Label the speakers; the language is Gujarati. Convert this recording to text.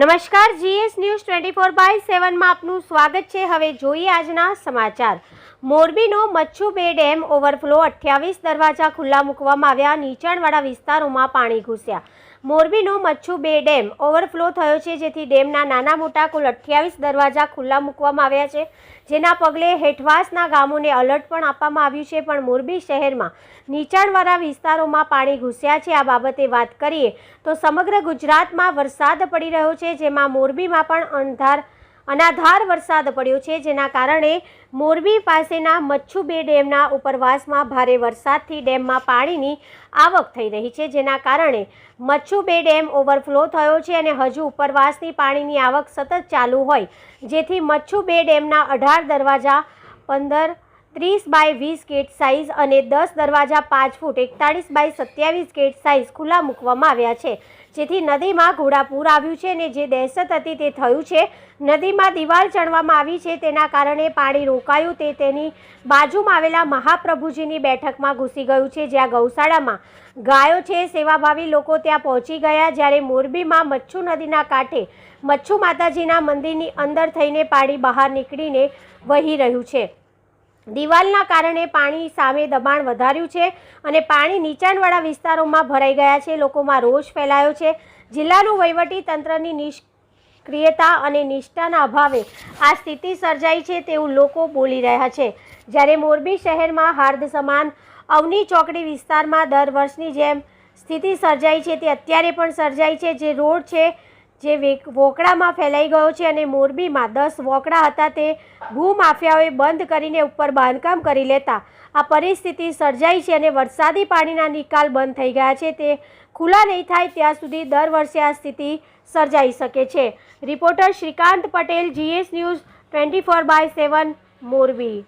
Speaker 1: નમસ્કાર, GS news twenty four by સેવનમાં આપનું સ્વાગત છે. હવે જોઈએ આજના સમાચાર. મોરબીનો મચ્છુ બે ડેમ ઓવરફ્લો, અઠ્યાવીસ દરવાજા ખુલ્લા મૂકવામાં આવ્યા, નીચાણવાળા વિસ્તારોમાં પાણી ઘૂસ્યા. મોરબીનો મચ્છુ બે ડેમ ઓવરફ્લો થયો છે, જેથી ડેમના નાના મોટા કુલ અઠ્યાવીસ દરવાજા ખુલ્લા મૂકવામાં આવ્યા છે. જેના પગલે હેઠવાસના ગામોને અલર્ટ પણ આપવામાં આવ્યું છે, પણ મોરબી શહેરમાં નીચાણવાળા વિસ્તારોમાં પાણી ઘૂસ્યા છે. આ બાબતે વાત કરીએ તો સમગ્ર ગુજરાતમાં વરસાદ પડી રહ્યો છે, જેમાં મોરબીમાં પણ અંધાર અનાધાર વરસાદ પડ્યો છે, જેના કારણે મોરબી પાસેના મચ્છુ બે ડેમના ઉપરવાસમાં ભારે વરસાદથી ડેમમાં પાણીની આવક થઈ રહી છે, જેના કારણે મચ્છુ બે ડેમ ઓવરફ્લો થયો છે અને હજુ ઉપરવાસની પાણીની આવક સતત ચાલુ હોય, જેથી મચ્છુ બે ડેમના અઢાર દરવાજા પંદર ત્રીસ બાય વીસ ગેટ સાઇઝ અને દસ દરવાજા પાંચ ફૂટ એકતાળીસ બાય સત્યાવીસ ગેટ સાઇઝ ખુલ્લા મૂકવામાં આવ્યા છે. જેથી નદીમાં ઘોડાપૂર આવ્યું છે અને જે દહેશત હતી તે થયું છે. નદીમાં દિવાલ ચણવામાં આવી છે. તેના કારણે પાણી રોકાયું. તે તેની બાજુમાં આવેલા મહાપ્રભુજીની બેઠકમાં ઘૂસી ગયું છે. જ્યાં ગૌશાળામાં ગાયો છે. સેવાભાવી લોકો ત્યાં પહોંચી ગયા જ્યારે મોરબીમાં મચ્છુ નદીના કાંઠે મચ્છુ માતાજીના મંદિરની અંદર થઈને પાણી બહાર નીકળીને વહી રહ્યું છે. દિવાલના કારણે પાણી સામે દબાણ વધાર્યું છે અને પાણી નીચાણવાળા વિસ્તારોમાં ભરાઈ ગયા છે. લોકોમાં રોષ ફેલાયો છે. જિલ્લાનું વહીવટી તંત્રની નિષ્ક્રિયતા અને નિષ્ઠાના અભાવે આ સ્થિતિ સર્જાઈ છે તેવું લોકો બોલી રહ્યા છે. જ્યારે મોરબી શહેરમાં હાર્દ સમાન અવની ચોકડી વિસ્તારમાં દર વર્ષની જેમ સ્થિતિ સર્જાઈ છે તે અત્યારે પણ સર્જાઈ છે. જે રોડ છે જે વેક- વોકડામાં ફેલાઈ ગયો છે અને મોરબીમાં દસ વોકડા હતા તે ભૂમાફિયાઓએ બંધ કરીને ઉપર બાંધકામ કરી લેતા આ પરિસ્થિતિ સર્જાઈ છે અને વરસાદી પાણીના નિકાલ બંધ થઈ ગયા છે. તે ખુલ્લા નહીં થાય ત્યાં સુધી દર વર્ષે આ સ્થિતિ સર્જાઈ શકે છે. Reporter Shrikant Patel, GS news twenty four by seven, Morbi.